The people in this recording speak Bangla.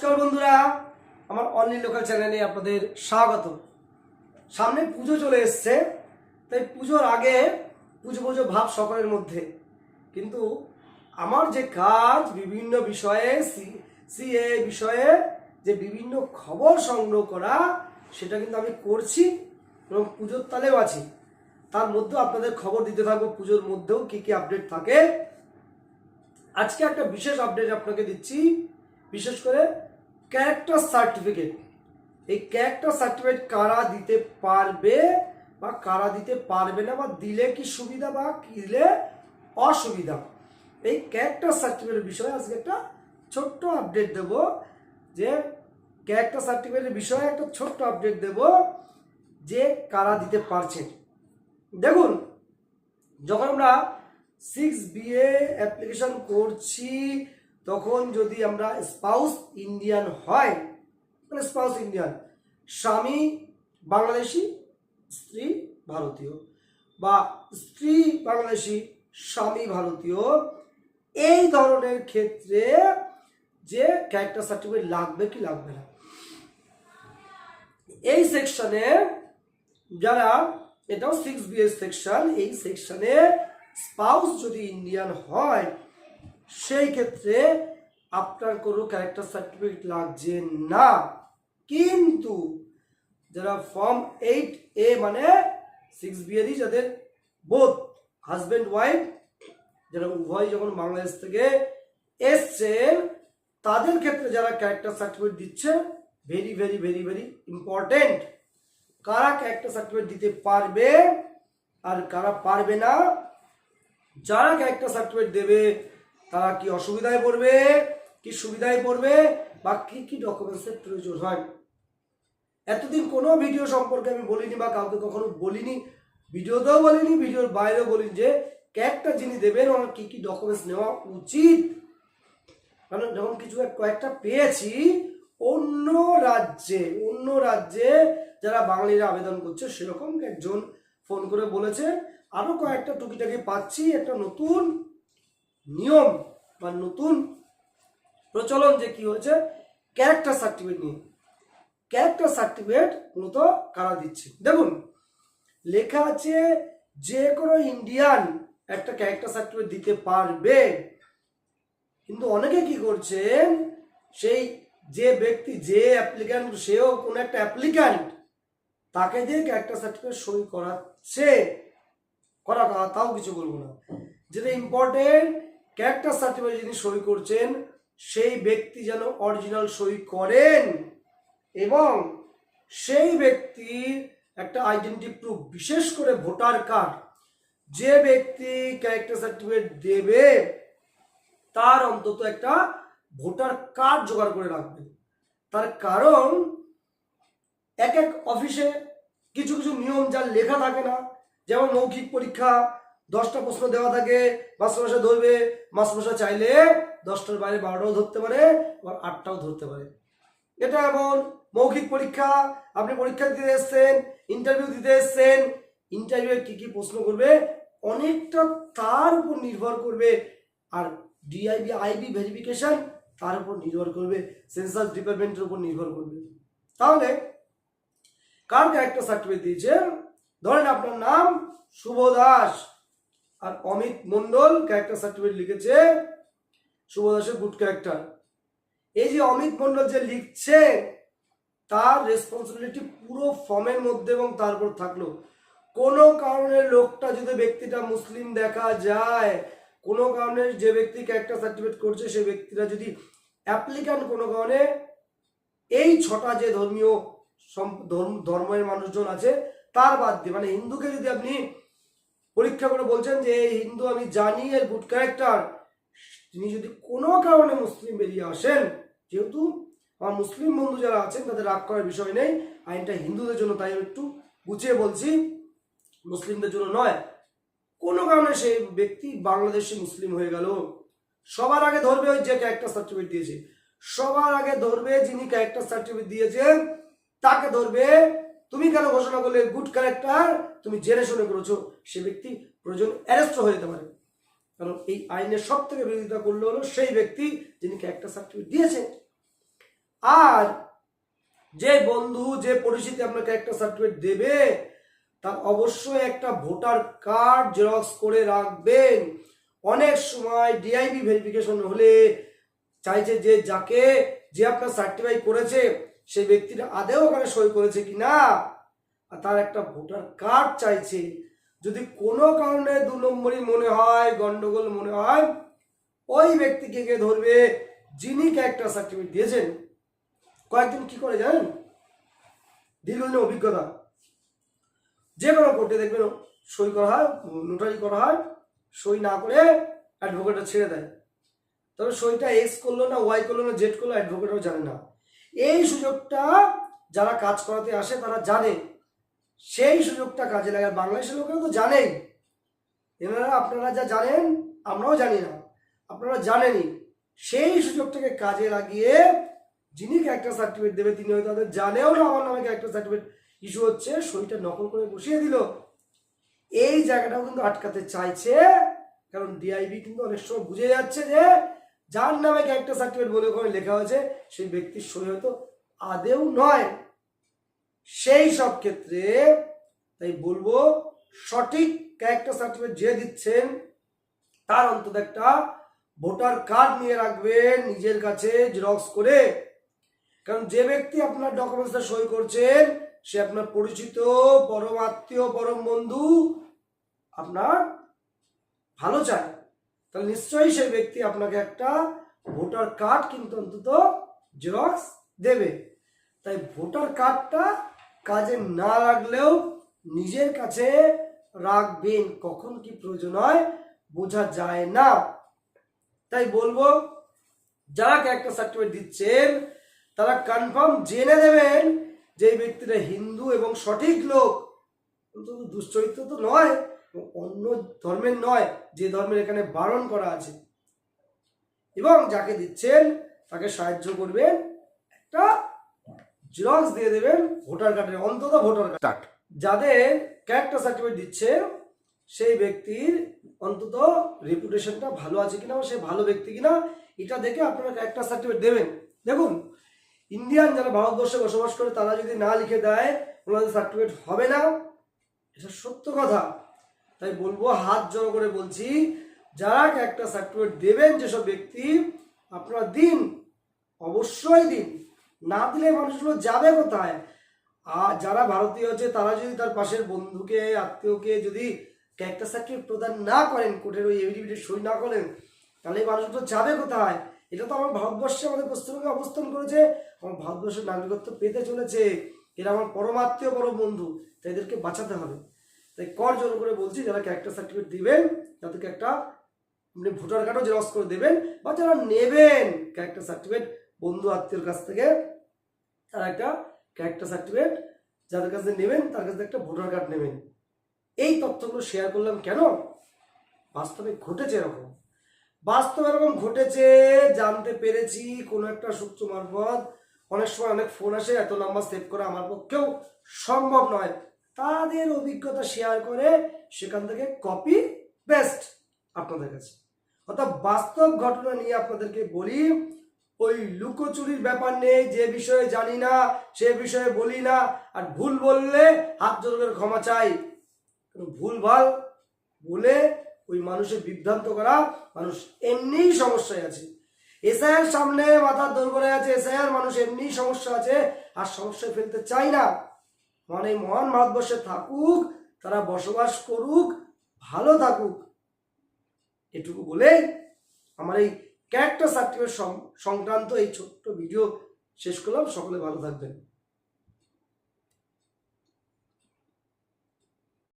নমস্কার বন্ধুরা, আমার অনলি লোকাল চ্যানেলে আপনাদের স্বাগত। সামনে পুজো চলে এসছে, তাই পুজোর আগে পুজো পুজো ভাব সকলের মধ্যে। কিন্তু আমার যে কাজ বিভিন্ন বিষয়ে সিএ বিষয়ে যে বিভিন্ন খবর সংগ্রহ করা, সেটা কিন্তু আমি করছি এবং পুজোর তালেও আছি। তার মধ্যেও আপনাদের খবর দিতে থাকব, পুজোর মধ্যেও কি কি আপডেট থাকে। আজকে একটা বিশেষ আপডেট আপনাকে দিচ্ছি, বিশেষ করে ক্যারেক্টার সার্টিফিকেট এই ক্যারেক্টার সার্টিফিকেট কারা দিতে পারবে বা কারা দিতে পারবে না বা দিলে কি সুবিধা বা দিলে অসুবিধা? এই ক্যারেক্টার সার্টিফিকেটের বিষয়ে আজকে একটা ছোট্ট আপডেট দেব। যে ক্যারেক্টার সার্টিফিকেটের বিষয়ে একটা ছোট্ট আপডেট দেব যে কারা দিতে পারছেন দেখুন, যখন আমরা সিক্স বিএ অ্যাপ্লিকেশন করছি তখন যদি আমরা স্পাউস ইন্ডিয়ান হয় মানে স্পাউস ইন্ডিয়ান স্বামী বাংলাদেশি, স্ত্রী ভারতীয়। বা স্ত্রী বাংলাদেশি, স্বামী ভারতীয়। এই ধরনের ক্ষেত্রে যে ক্যারেক্টার সার্টিফিকেট লাগবে কি লাগবে না। এই সেকশনে যারা, এটাও সিক্স বিএস সেকশন এই সেকশনে স্পাউস যদি ইন্ডিয়ান হয় সেই ক্ষেত্রে আপনার কোনো ক্যারেক্টার সার্টিফিকেট লাগছে না। কিন্তু যারা ফর্ম এইট এ মানে সিক্স বিএরই যাদের বোধ হাজব্যান্ড ওয়াইফ যারা উভয় যখন বাংলাদেশ থেকে এসছেন তাদের ক্ষেত্রে যারা ক্যারেক্টার সার্টিফিকেট দিচ্ছে very very very very important কারা ক্যারেক্টার সার্টিফিকেট দিতে পারবে আর কারা পারবে না, যারা ক্যারেক্টার সার্টিফিকেট দেবে তারা কি অসুবিধায় পড়বে? কি সুবিধায় পড়বে? বা কি কি ডকুমেন্টসের প্রয়োজন হয়? এতদিন কোনো ভিডিও সম্পর্কে আমি বলিনি বা কাউকে কখনো বলিনি। ভিডিওতেও বলিনি, ভিডিওর বাইরেও বলিনি যে ক্যারেক্টার যিনি দেবেন, ওনার কী কী ডকুমেন্টস নেওয়া উচিত? কারণ যখন কিছু কয়েকটা পেয়েছি, অন্য রাজ্যে অন্য রাজ্যে যারা বাঙালিরা আবেদন করছে, সেরকম একজন ফোন করে বলেছে আরও কয়েকটা টুকিটাকি পাচ্ছি, একটা নতুন নিয়ম বা নতুন প্রচলন যে কি হয়েছে ক্যারেক্টার সার্টিফিকেট নিয়ে। ক্যারেক্টার সার্টিফিকেট মূলত কারা দিচ্ছে? দেখুন, লেখা আছে যে কোনো ইন্ডিয়ান একটা ক্যারেক্টার সার্টিফিকেট দিতে পারবে। কিন্তু অনেকে কি করছেন, সেই যে ব্যক্তি, যে অ্যাপ্লিক্যান্ট সেও কোনো একটা অ্যাপ্লিক্যান্ট তাকে দিয়ে ক্যারেক্টার সার্টিফিকেট সই করাচ্ছে। করা তাও কিছু বলব না। যেটা ইম্পর্টেন্ট ক্যারেক্টার সার্টিফিকেট যিনি সই করছেন, সেই ব্যক্তি যেন অরিজিনাল সই করেন এবং সেই ব্যক্তির একটা আইডেন্টি প্রুফ বিশেষ করে ভোটার কার্ড যে ব্যক্তি ক্যারেক্টার সার্টিফিকেট দেবে, তার অন্তত একটা ভোটার কার্ড জোগাড় করে রাখবে তার কারণ এক এক অফিসে কিছু কিছু নিয়ম যার লেখা থাকে না, যেমন মৌখিক পরীক্ষা দশটা প্রশ্ন দেওয়া থাকে। মাস্টারমশাই ধরবে মাস্টারমশাই চাইলে দশটার বাইরে বারোটাও ধরতে পারে, আবার আটটাও ধরতে পারে। এটা এমন মৌখিক পরীক্ষা। আপনি পরীক্ষা দিতে এসছেন ইন্টারভিউ দিতে এসছেন ইন্টারভিউ কি কি প্রশ্ন করবে, অনেকটা তার উপর নির্ভর করবে। আর ডিআইবি আইবি ভেরিফিকেশন তার উপর নির্ভর করবে সেন্সাস ডিপার্টমেন্টের উপর নির্ভর করবে। তাহলে, কার ক্যারেক্টার সার্টিফিকেট দিয়েছে? ধরেন আপনার নাম শুভ দাস। আর অমিত মন্ডল ক্যারেক্টার সার্টিফিকেট লিখেছে শুভ দাসের গুড ক্যারেক্টার এই যে অমিত মন্ডল যে লিখছে, তার রেসপন্সিবিলিটি পুরো ফর্মের মধ্যে এবং তারপর থাকল। কোনো কারণে লোকটা যদি ব্যক্তিটা মুসলিম দেখা যায়, কোনো কারণে যে ব্যক্তি ক্যারেক্টার সার্টিফিকেট করছে, সেই ব্যক্তিরা যদি অ্যাপ্লিক্যান্ট কোনো কারণে এই ছটা যে ধর্মীয় ধর্ম- ধর্মের মানুষজন আছে, তার বাদ দিয়ে মানে হিন্দুকে যদি আপনি পরীক্ষা করে বলছেন যে, এই হিন্দু আমি জানি, এর গুড ক্যারেক্টার তিনি যদি কোনো কারণে মুসলিম বেরিয়ে আসেন, যেহেতু আমার মুসলিম বন্ধু যারা আছেন, তাদের রাগ করার বিষয় নেই। আইনটা হিন্দুদের জন্য, তাই একটু গুছিয়ে বলছি, মুসলিমদের জন্য নয়। কোনো কারণে সেই ব্যক্তি বাংলাদেশে মুসলিম হয়ে গেল। সবার আগে ধরবে ওই যে ক্যারেক্টার সার্টিফিকেট দিয়েছে। সবার আগে ধরবে যিনি ক্যারেক্টার সার্টিফিকেট দিয়েছেন, তাকে ধরবে তুমি কেন ঘোষণা করলে গুড ক্যারেক্টার তুমি জেনে শুনে করেছ, সে ব্যক্তি প্রয়োজন অ্যারেস্ট হয়ে যেতে পারে। কারণ এই আইনের সব থেকে বিরোধিতা করলে হলো সেই ব্যক্তি যিনি ক্যারেক্টার সার্টিফিকেট দিয়েছেন। যে বন্ধু, যে পরিচিতি আপনাকে একটা সার্টিফিকেট দেবে, তার অবশ্যই একটা ভোটার কার্ড জেরক্স করে রাখবেন। অনেক সময় ডিআইবি ভেরিফিকেশন হলে চাইছে যে যাকে, যে আপনার সার্টিফাই করেছে সেই ব্যক্তিটা আদেও ওখানে সই করেছে কি না? আর তার একটা ভোটার কার্ড চাইছে। যদি কোনো কারণে দু নম্বরই মনে হয়, গন্ডগোল মনে হয়, ওই ব্যক্তিকে কে ধরবে যিনি ক্যারেক্টার সার্টিফিকেট দিয়েছেন। কয়েকদিন কি করে জানেন? দীর্ঘদিনের অভিজ্ঞতা। যে কোনো কোর্টে দেখবেন সই করা হয় নোটারি করা হয়, সই না করে অ্যাডভোকেটটা ছেড়ে দেয়। তবে সইটা এক্স করল না ওয়াই করল না জেড করল অ্যাডভোকেটও জানে না। এই সুযোগটা যারা কাজ করাতে আসে তারা জানে। সেই সুযোগটা কাজে লাগায়। বাংলাদেশের লোকেরা তো জানেই। এনারা, আপনারা যা জানেন, আমরাও জানি না। আপনারা জানেনই। সেই সুযোগটাকে কাজে লাগিয়ে যিনি একটা সার্টিফিকেট দেবে, তিনি হয়তো তাদের জানেও না আমার নামে একটা সার্টিফিকেট ইস্যু হচ্ছে। সইটা নকল করে বসিয়ে দিল। এই জায়গাটাও কিন্তু আটকাতে চাইছে। কারণ ডিআইবি কিন্তু অনেক সময় বুঝে যাচ্ছে যে যার নামে ক্যারেক্টার সার্টিফিকেট বলে ওখানে লেখা হয়েছে, সেই ব্যক্তির সই হয়তো আদেও নয়। সেই সব ক্ষেত্রে তাই বলব, সঠিক ক্যারেক্টার সার্টিফিকেট যে দিচ্ছেন, তার অন্তত একটা ভোটার কার্ড নিয়ে রাখবেন নিজের কাছে জেরক্স করে। কারণ যে ব্যক্তি আপনার ডকুমেন্টসটা সই করছেন, সে আপনার পরিচিত, পরম আত্মীয়, পরম বন্ধু, আপনার ভালো চায়। তাহলে নিশ্চয়ই সেই ব্যক্তি আপনাকে একটা ভোটার কার্ড কিন্তু অন্তত জেরক্স দেবে। তাই ভোটার কার্ডটা কাজে না রাখলেও নিজের কাছে রাখবেন, কখন কি প্রয়োজন হয় বোঝা যায় না। তাই বলব, যারা একটা সার্টিফিকেট দিচ্ছেন, তারা কনফার্ম জেনে দেবেন যে ব্যক্তিটা হিন্দু এবং সঠিক লোক। কিন্তু দুশ্চরিত্র তো নয় অন্য ধর্মের নয় যে ধর্মের এখানে বারণ করা আছে। এবং যাকে দিচ্ছেন তাকে সাহায্য করবেন একটা জেরক্স দিয়ে দেবেন ভোটার কার্ডের অন্তত ভোটার কার্ড। যাদের ক্যারেক্টার সার্টিফিকেট দিচ্ছে সেই ব্যক্তির অন্তত রেপুটেশনটা ভালো আছে কিনা সে ভালো ব্যক্তি কিনা এটা দেখে আপনারা ক্যারেক্টার সার্টিফিকেট দেবেন। দেখুন ইন্ডিয়ান যারা ভারতবর্ষে বসবাস করে তারা যদি না লিখে দেয় ওনাদের সার্টিফিকেট হবে না। এটা সত্য কথা। তাই বলব, হাত জড়ো করে বলছি যারা একটা সার্টিফিকেট দেবেন যেসব ব্যক্তি আপনারা দিন, অবশ্যই দিন। না দিলে মানুষগুলো যাবে কোথায়? আর যারা ভারতীয় আছে তারা যদি তার পাশের বন্ধুকে, আত্মীয়কে যদি একটা সার্টিফিকেট প্রদান না করেন, কোর্টের ওই এভিডিভিটি সই না করেন, তাহলে মানুষগুলো যাবে কোথায়? এটা তো আমার ভারতবর্ষে আমাদের পশ্চিমবঙ্গে অবস্থান করেছে, আমার ভারতবর্ষের নাগরিকত্ব পেতে চলেছে। এরা আমার পরমাত্মীয় বড় বন্ধু, তাই এদেরকে বাঁচাতে হবে। তাই কর জোর করে বলছি যারা ক্যারেক্টার সার্টিফিকেট দিবেন তাদেরকে একটা আপনি ভোটার কার্ডও জেরক্স করে দেবেন, বা যারা নেবেন ক্যারেক্টার সার্টিফিকেট বন্ধু আত্মীয়র কাছ থেকে তারা একটা ক্যারেক্টার সার্টিফিকেট যাদের কাছে নেবেন, তার কাছে একটা ভোটার কার্ড নেবেন। এই তথ্যগুলো শেয়ার করলাম কেন? বাস্তবে ঘটেছে এরকম। বাস্তবে এরকম ঘটেছে, জানতে পেরেছি, কোনো একটা সূত্র মারফত অনেক সময় অনেক ফোন আসে, এত নাম্বার সেভ করা আমার পক্ষেও সম্ভব নয়। তাদের অভিজ্ঞতা শেয়ার করে সেখান থেকে কপি বেস্ট আপনাদের কাছে। অর্থাৎ বাস্তব ঘটনা নিয়ে আপনাদেরকে বলি, ওই লুকোচুরির ব্যাপার নেই, যে বিষয়ে জানি না, সে বিষয়ে বলি না, আর ভুল বললে হাত জোর করে ক্ষমা চাই। ভুল ভালো বলে ওই মানুষের বিভ্রান্ত করা মানুষ এমনিই সমস্যায় আছে। এসআইয়ের সামনে মাথার দৌড় করে আছে এসআইয়ের মানুষ এমনিই সমস্যা আছে, আর সমস্যায় ফেলতে চাই না। মানে মহান ভারতবর্ষে থাকুক, তারা বসবাস করুক, ভালো থাকুক। এটুকু বলে আমার এই ক্যারেক্টার সার্টিফিকেট সংক্রান্ত এই ছোট্ট ভিডিও শেষ করলাম। সকলে ভালো থাকবেন।